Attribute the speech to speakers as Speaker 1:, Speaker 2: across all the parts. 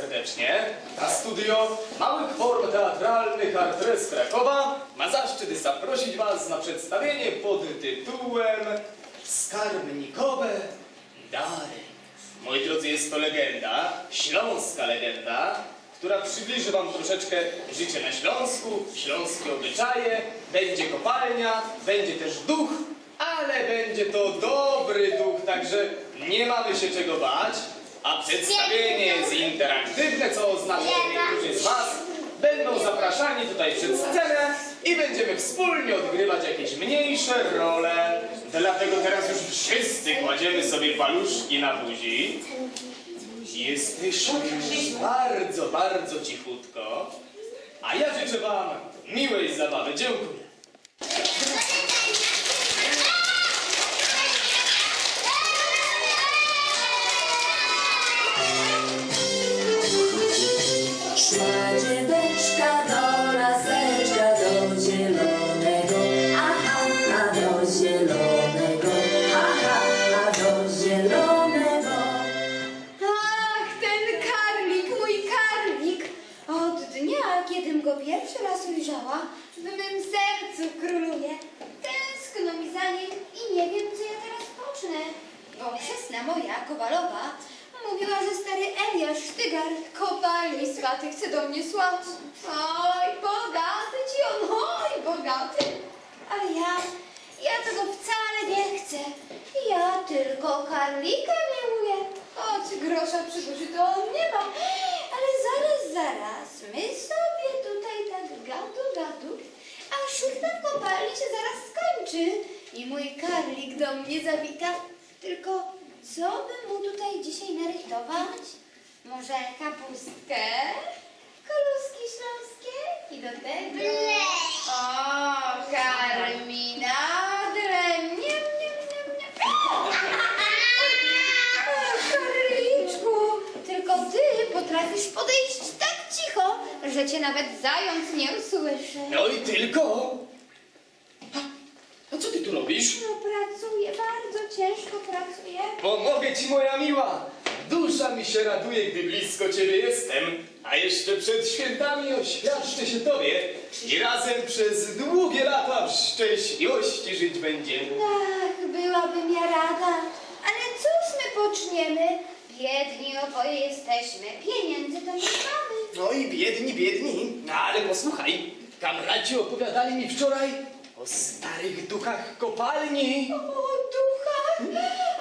Speaker 1: serdecznie. Na studio Małych Form Teatralnych Artres Krakowa ma zaszczyt zaprosić Was na przedstawienie pod tytułem Skarbnikowe Dary. Moi drodzy, jest to legenda, śląska legenda, która przybliży Wam troszeczkę życie na Śląsku, śląskie obyczaje, będzie kopalnia, będzie też duch, ale będzie to dobry duch, także nie mamy się czego bać, a przedstawienie jest interaktywne, co oznacza, że niektórzy z Was będą zapraszani tutaj przed scenę i będziemy wspólnie odgrywać jakieś mniejsze role. Dlatego teraz już wszyscy kładziemy sobie paluszki na buzi. Jesteśmy bardzo, bardzo cichutko. A ja życzę Wam miłej zabawy. Dziękuję.
Speaker 2: Moja, Kowalowa, mówiła, że stary Eliasz Sztygar kopalni swaty chce do mnie słać. Oj, bogaty ci on, oj, bogaty. Ale ja, ja tego wcale nie chcę. Ja tylko karlika miłuję. Choć grosza przy to on nie ma. Ale zaraz, zaraz, my sobie tutaj tak gadu, gadu, a szurta w kopalni się zaraz skończy i mój karlik do mnie zawita. Tylko co by mu tutaj dzisiaj narychtować? Może kapustkę? Koluski śląskie? I do tego... O, nie. O, Karliczku, tylko ty potrafisz podejść tak cicho, że cię nawet zając nie usłyszy.
Speaker 1: No i tylko. A, co ty tu robisz?
Speaker 2: No pracuję, bardzo ciężko pracuję.
Speaker 1: Pomogę ci, moja miła. Dusza mi się raduje, gdy blisko ciebie jestem. A jeszcze przed świętami oświadczę się tobie i razem przez długie lata w szczęśliwości żyć będziemy.
Speaker 2: Ach, byłabym ja rada, ale cóż my poczniemy? Biedni oboje jesteśmy, pieniędzy to nie mamy.
Speaker 1: No i biedni, biedni. No ale posłuchaj, kamraci opowiadali mi wczoraj o starych duchach kopalni.
Speaker 2: O, ducha!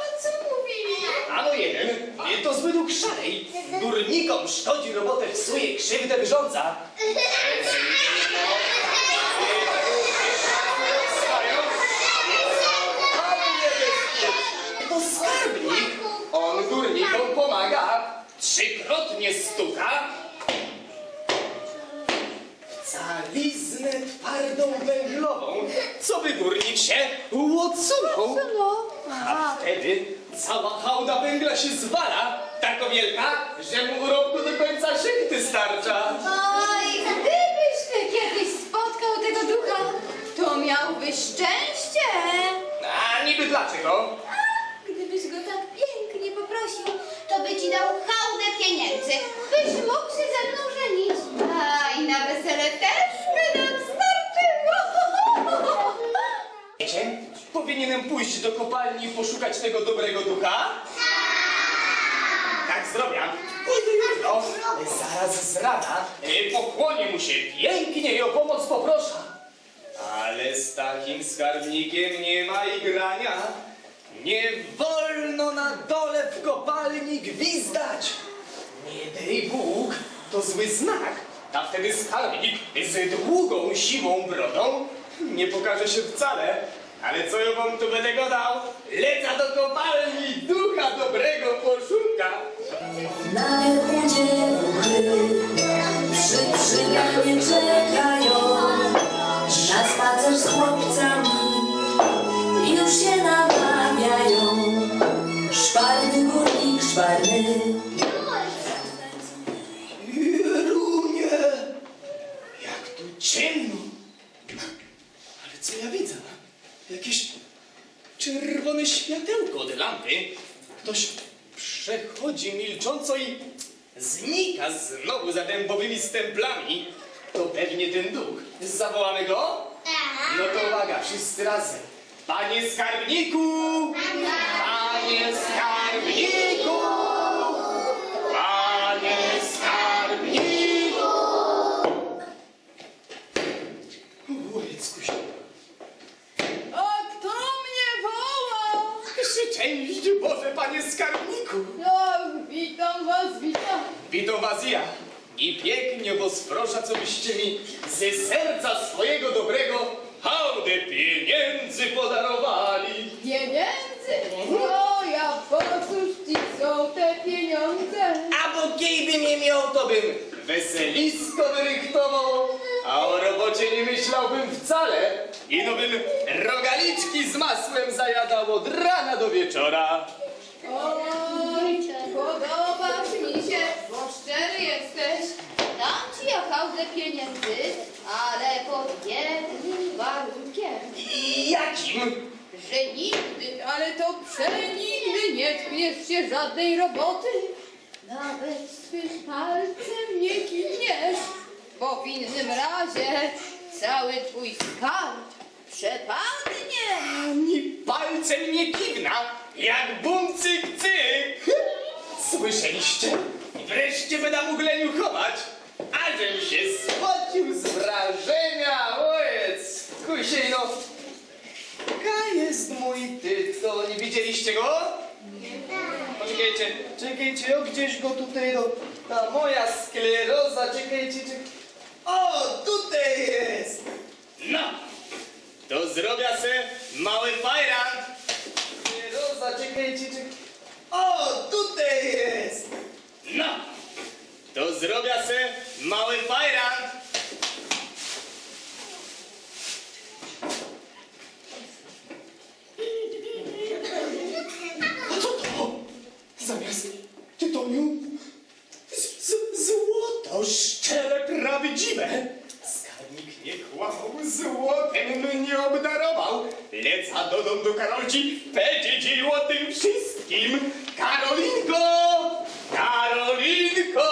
Speaker 2: A co mówili?
Speaker 1: Ano jeden, nie to zły duch szarej. Górnikom szkodzi robotę, psuje, krzywdę wyrządza. To skarbnik. On górnikom pomaga. Trzykrotnie stuka. Caliznę twardą węglową, co by górnik się łocuną.
Speaker 2: No,
Speaker 1: A wtedy cała hałda węgla się zwala, tako wielka, że mu urobku do końca szychty starcza.
Speaker 2: Oj, gdybyś ty kiedyś spotkał tego ducha, to miałbyś szczęście.
Speaker 1: A niby dlaczego?
Speaker 2: A gdybyś go tak pięknie poprosił, to by ci dał hałdę pieniędzy, byś mógł się ze mną żenić. Na wesele też by nam starczyło.
Speaker 1: Wiecie, powinienem pójść do kopalni i poszukać tego dobrego ducha? Tak zrobię. Pójdę jutro, zaraz z rana, y, pokłonię mu się pięknie i o pomoc poproszę. Ale z takim skarbnikiem nie ma igrania. Nie wolno na dole w kopalni gwizdać. Nie dej Bóg, to zły znak. A wtedy skarbnik z długą, siwą brodą nie pokaże się wcale. Ale co ja wam tu będę gadał? Leca do kopalni, ducha dobrego poszuka.
Speaker 3: Na wielkudzie duchy przy przyganie czekają na spacer z chłopcami już się namawiają. Szwarny
Speaker 1: czerwone światełko od lampy. Ktoś przechodzi milcząco i znika znowu za dębowymi stemplami. To pewnie ten duch. Zawołamy go? No to uwaga, wszyscy razem. Panie skarbniku! Panie skarbniku! Boże, panie skarbniku!
Speaker 4: Ach, witam was, witam.
Speaker 1: Witam was ja i pięknie was proszę, co byście mi ze serca swojego dobrego hałdę pieniędzy podarowali.
Speaker 4: Pieniędzy? No, ja po cóż ci są te pieniądze?
Speaker 1: A bo kiejbym je miał, to bym weselisko wyrychtował, a o robocie nie myślałbym wcale. I no bym rogaliczki z masłem zajadał od rana do wieczora.
Speaker 4: Oj, podobasz mi się, bo szczery jesteś. Dam ci ja hałdę pieniędzy, ale pod jednym warunkiem.
Speaker 1: I jakim?
Speaker 4: Że nigdy, ale to przenigdy nie tkniesz się żadnej roboty. Nawet swym palcem nie kiwniesz, bo w innym razie cały twój skarb przepadnie.
Speaker 1: Ani palcem nie kiwna, jak bum cyk cyk. Słyszeliście? I wreszcie będę mógł leniu chować. Ażem się spocił z wrażenia, ojec. Kusiej no. Ka jest mój tyto, nie widzieliście go? Poczekajcie, czekajcie, o gdzieś go tutaj, no, ta moja skleroza, czekajcie, czekajcie. O, tutaj jest! No, to zrobię se mały fajran. Roza, czekajcie, czekajcie. O, tutaj jest. No, to zrobię se mały fajran. A co to? Zamiast tytoniu z, z, złoto szczere, prawdziwe. Skarbnik nie kłamał, złotem mnie obdarował. Leca do domu do Karolci, powiedzieć o tym wszystkim. Karolinko! Karolinko!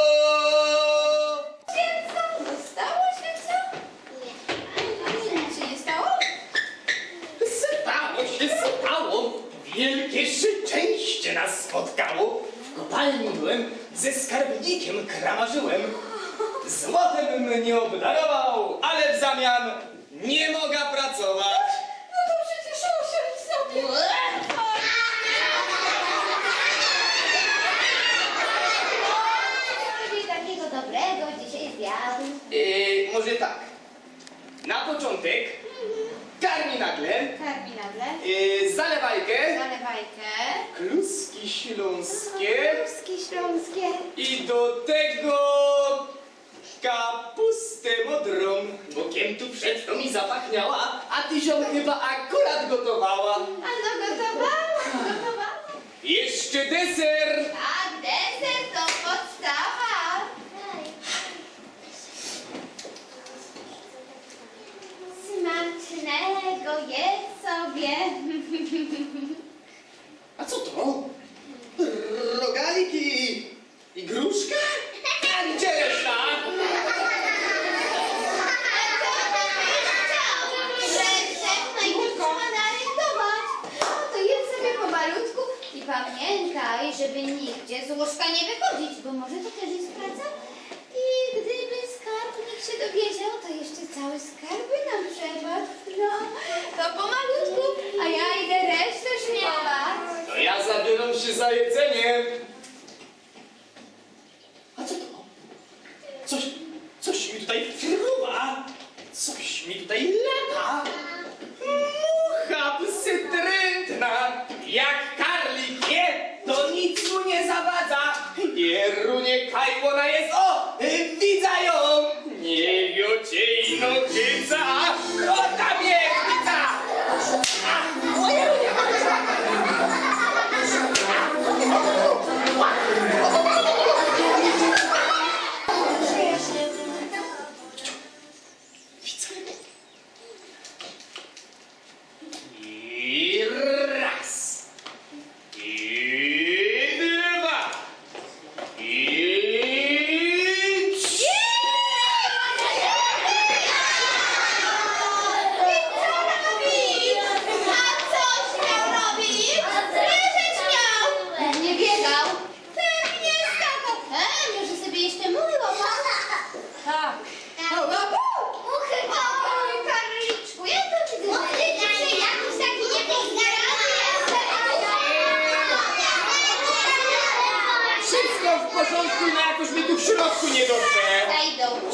Speaker 4: Święco? No stało się co? Nic się nie stało?
Speaker 1: Stało się, stało. Wielkie szczęście nas spotkało. W kopalni byłem, ze skarbnikiem kramarzyłem. Złotem mnie obdarował, zamian nie mogę pracować.
Speaker 4: No to przecież usiądź sobie.
Speaker 2: Coś takiego dobrego dzisiaj zjadł.
Speaker 1: Yy, może tak. Na początek karmi nagle,
Speaker 2: Karmi nagle.
Speaker 1: yy, zalewajkę,
Speaker 2: Zalewajkę.
Speaker 1: kluski śląskie
Speaker 2: Kluski śląskie.
Speaker 1: i do tego bo kiem tu przed to mi zapachniała, a ty ziom chyba akurat gotowała.
Speaker 2: A no gotowałam, gotowałam.
Speaker 1: Jeszcze deser!
Speaker 2: A deser to podstawa. Smacznego jedz sobie.
Speaker 1: A co to?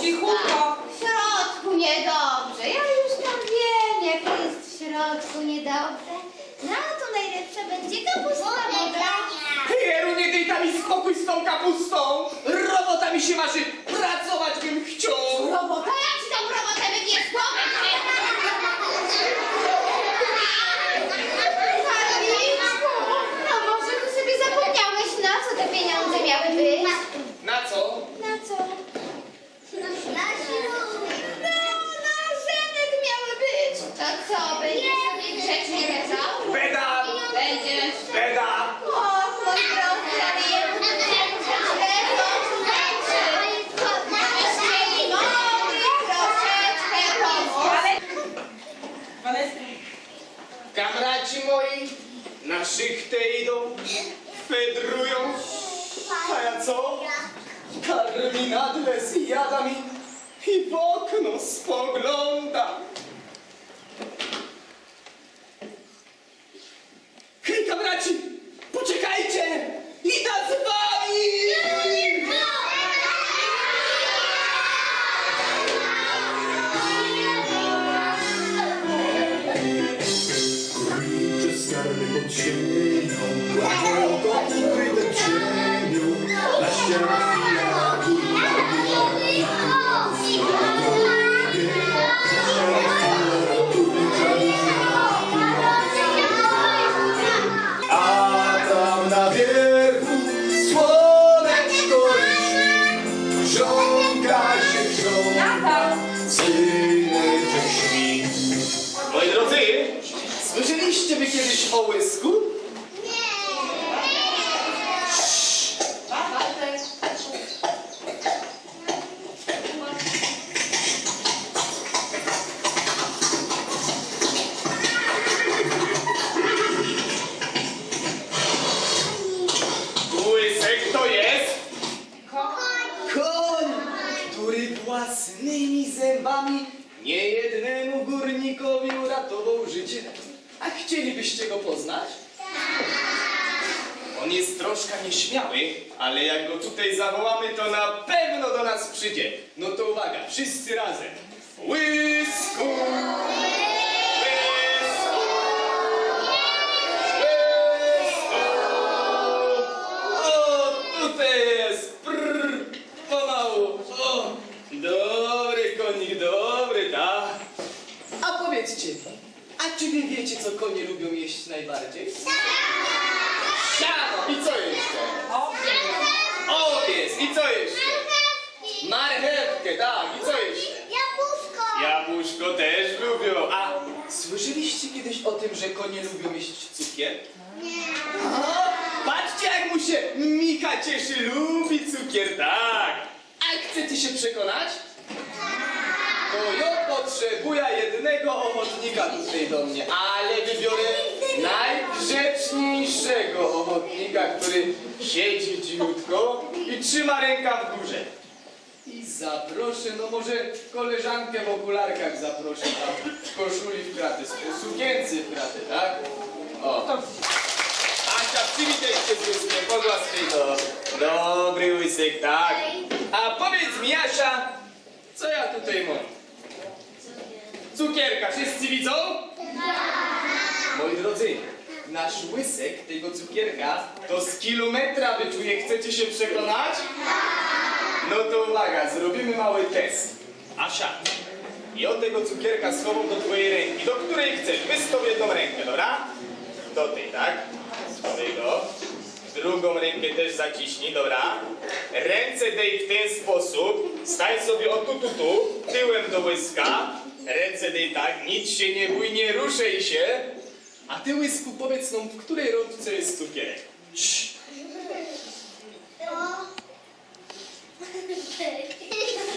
Speaker 5: Cichutko.
Speaker 2: W środku niedobrze. Ja już tam wiem, jak jest w środku niedobrze. No to najlepsza będzie kapusta modra.
Speaker 1: Jerunie, dej tam mi spokój z tą kapustą! Robota mi się marzy, pracować bym chciał!
Speaker 2: Robota? Jak ci tą robotę wybierz głowę? Karliczku, no może ty sobie zapomniałeś, na co te pieniądze miały być?
Speaker 1: Na co?
Speaker 2: Na co? No, na żenek miały być. To co, będziesz sobie grzecznie lezał?
Speaker 1: Beda!
Speaker 4: Będziesz.
Speaker 1: Beda!
Speaker 2: Och, mój drogi, ale jemu źle to znaczy. Będziesz mieli mądry troszeczkę pomóc.
Speaker 5: Waneska.
Speaker 1: Kamraci moi na szychtę idą, fedrują, a ja co? Karminadle zjada mi i w okno spogląda. Wy kiedyś powiedzcie mi, a czy wy wiecie, co konie lubią jeść najbardziej? Siano! I co jeszcze? Owiec! I co jeszcze? Marchewkę, tak. I co jeszcze?
Speaker 2: Jabłuszko.
Speaker 1: Jabłuszko też lubią. A słyszeliście kiedyś o tym, że konie lubią jeść cukier? A, patrzcie, jak mu się Micha cieszy, lubi cukier, tak. A chcecie się przekonać? To ja potrzebuję jednego ochotnika tutaj do mnie, ale wybiorę najgrzeczniejszego ochotnika, który siedzi cichutko i trzyma ręka w górze. I zaproszę, no może koleżankę w okularkach zaproszę tam w koszuli w kratę, z sukience w kratę, tak? O. Asia, przywitaj się z łyskiem, pogłaskaj go. Dobry łysek, tak. A powiedz mi, Asia, co ja tutaj mam? Cukierka, wszyscy widzą? Moi drodzy, nasz łysek tego cukierka to z kilometra wyczuje. Chcecie się przekonać? No to uwaga, zrobimy mały test. Asia, ja tego cukierka schowam do twojej ręki, do której chcesz. Wystaw jedną rękę, dobra? Do tej, tak? Schowaj go. Drugą rękę też zaciśnij, dobra? Ręce dej w ten sposób. Stań sobie o tu, tu, tu, tyłem do łyska. Ręce dej tak, nic się nie bój, nie ruszaj się. A ty łysku powiedz nam, w której rączce jest cukierek? Cii.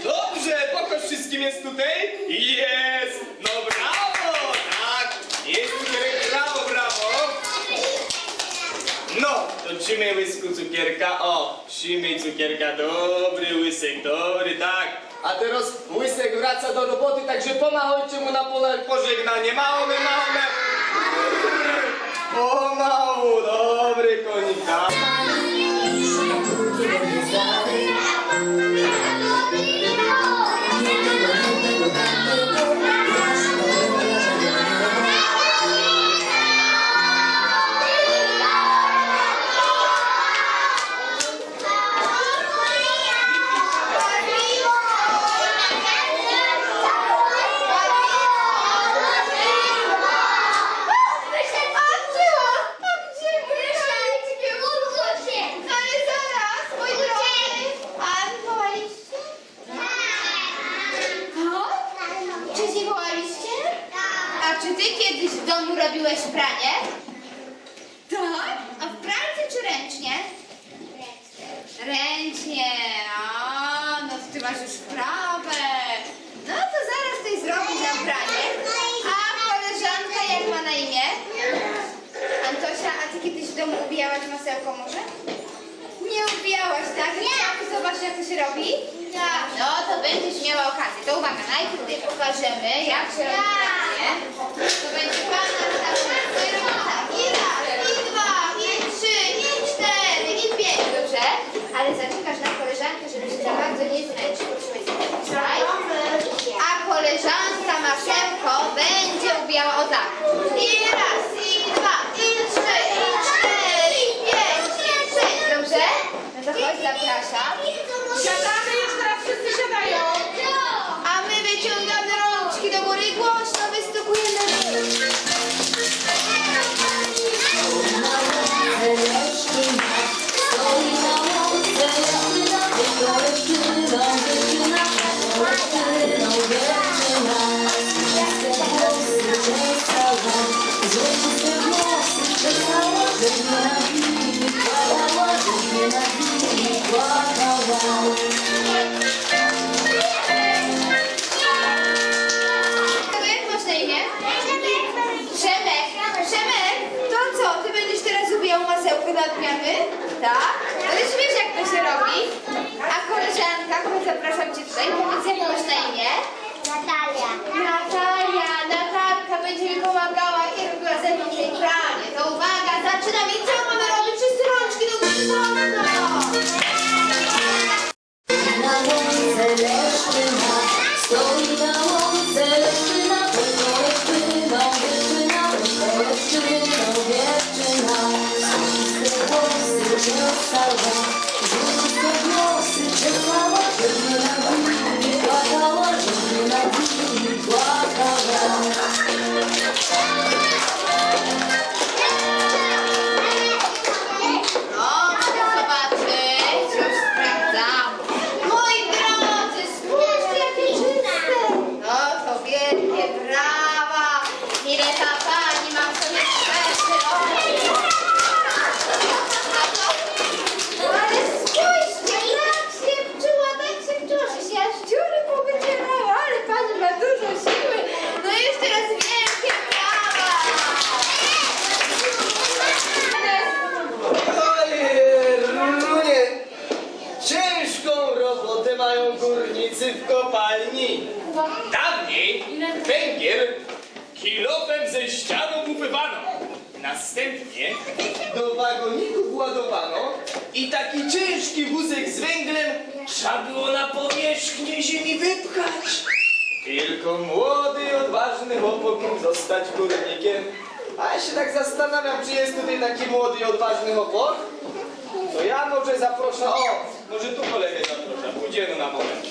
Speaker 1: Dobrze, pokaż wszystkim jest tutaj. Jest! No brawo! Tak, jest cukierek, brawo, brawo. No, to trzymaj łysku cukierka. O, trzymaj cukierka, dobry łysek, dobry, tak. A teraz łysek wraca do roboty, także pomachajcie mu na pole pożegnanie. Małe, małe. Pomału, dobry konik,
Speaker 2: odmiany? Tak? Ale już wiesz jak to się robi. A koleżanka, chodź zapraszam cię tutaj, powiedz jak masz na imię?
Speaker 1: Odważny chłopak? To ja może zaproszę, o, może tu kolegę zaproszę, pójdziemy na moment.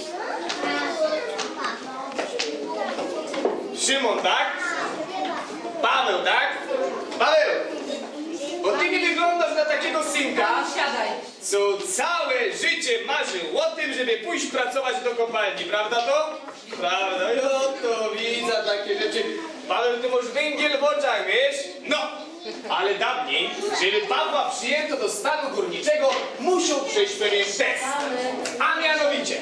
Speaker 1: Szymon, tak? Paweł, tak? Paweł, bo ty nie wyglądasz na takiego synka,
Speaker 5: Siadaj.
Speaker 1: co całe życie marzył o tym, żeby pójść pracować do kopalni, prawda to? Prawda, ja to widzę takie rzeczy. Paweł, ty masz węgiel w oczach, wiesz? No, ale dawniej, żeby Pawła przyjęto do stanu górniczego, musiał przejść pewien test. A mianowicie,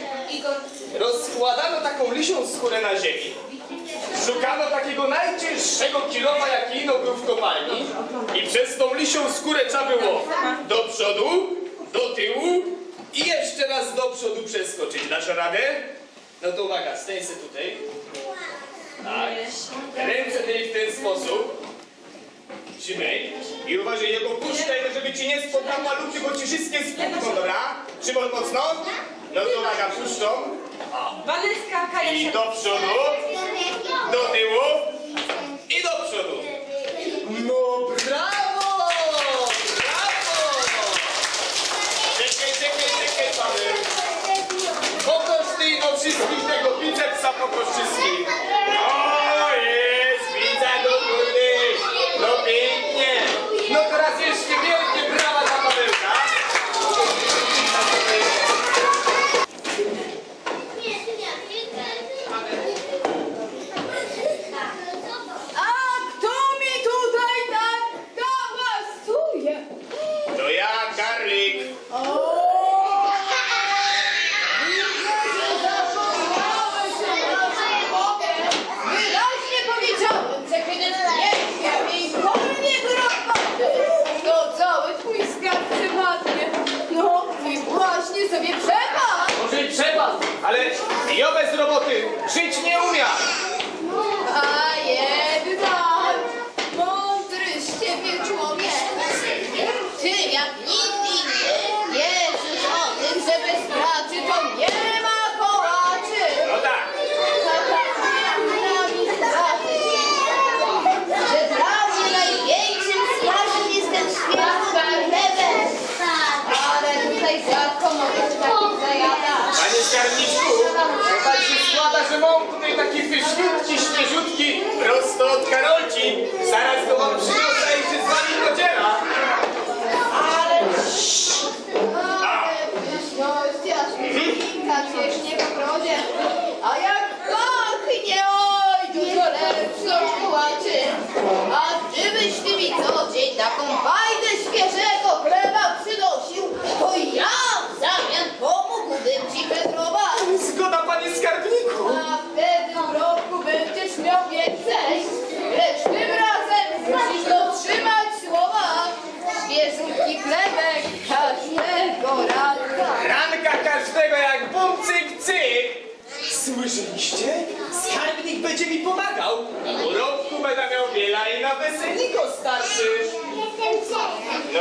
Speaker 1: rozkładano taką lisią skórę na ziemi, Szukano takiego najcięższego kilofa, jaki ino był w kopalni i przez tą lisią skórę trzeba było do przodu, do tyłu i jeszcze raz do przodu przeskoczyć. Dasz radę? No to uwaga, stań tutaj. Tak. Ręce tej w ten sposób. Trzymaj. I uważaj, jego puszczaj, żeby ci nie na malutki, bo ci wszystkie spuchną, dobra? Trzymaj mocno. No to uwaga, puszczą. I do przodu, do tyłu i do przodu. No brawo! Brawo! Czekaj, czekaj, czekaj, Paweł. Pokaż ty no wszystkich tego bicepsa, pokaż wszystkich.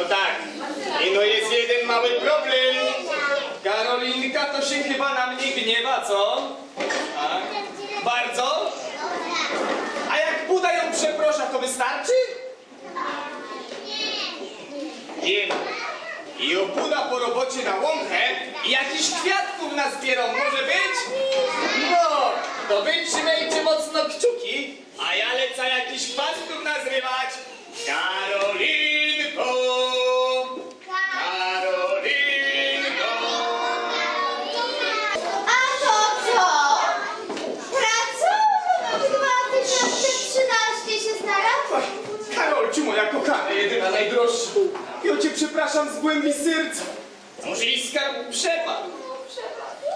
Speaker 1: Tak. I no jest jeden mały problem. Karolinka to się chyba na mnie gniewa, co? Tak? Bardzo? A jak Buda ją przeprosza, to wystarczy? Wiem. I obuda po robocie na łąkę i jakiś kwiatków nazbierał, może być? No, to wy trzymajcie mocno kciuki, a ja lecę jakiś chwastów nazrywać. Karolinko! Przepraszam z głębi serca. Może i skarb przepadł.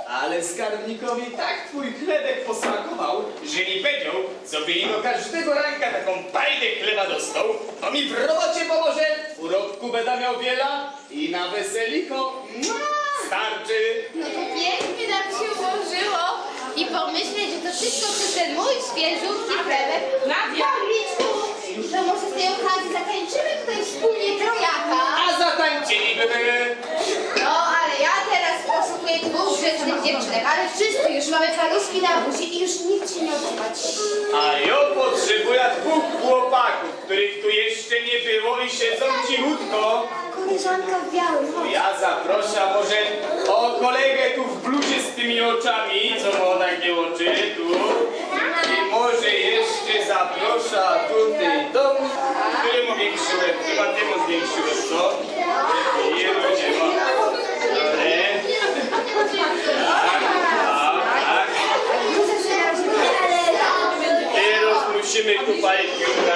Speaker 1: Ale skarbnikowi tak twój chlebek posmakował, że nie powiedział, co by ino każdego ranka taką bajdę chleba dostał, to mi w robocie pomoże, urobku będę miał wiela i na weseliko mua, starczy.
Speaker 2: No to pięknie nam się ułożyło. I pomyśleć, że to wszystko przez ten mój świeżutki chlebek.
Speaker 5: Nadia!
Speaker 2: Karliczku, to może z tej okazji zatańczymy tutaj wspólnie trojaka.
Speaker 1: A zatańczyli by były.
Speaker 2: No, ale ja teraz poszukuję dwóch grzecznych dziewczynek, ale wszyscy już mamy paluszki na buzi i już nikt się nie odzywać.
Speaker 1: A ja potrzebuję dwóch chłopaków, których tu jeszcze nie było i siedzą cichutko.
Speaker 2: Koleżanka w białym, chodź.
Speaker 1: Ja zaproszę może o kolegę tu w bluzie z tymi oczami, co ma takie oczy tu. Może jeszcze zaproszę tutaj dom, który ma większy łeb, chyba temu zwiększyłem, co? Jelu nie ma. Dobre. Tak, tak, tak. Teraz musimy tu ubrać.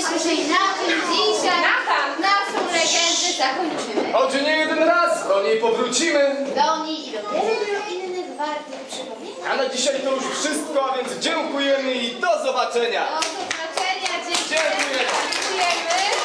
Speaker 2: myślę, że i na tym dzisiaj naszą legendę zakończymy.
Speaker 1: Oczy nie jeden raz, do niej powrócimy.
Speaker 2: Do niej i do wielu innych wartych przypomnień.
Speaker 1: A na dzisiaj to już wszystko, a więc dziękujemy i do zobaczenia.
Speaker 2: Do zobaczenia, dziękujemy. dziękujemy.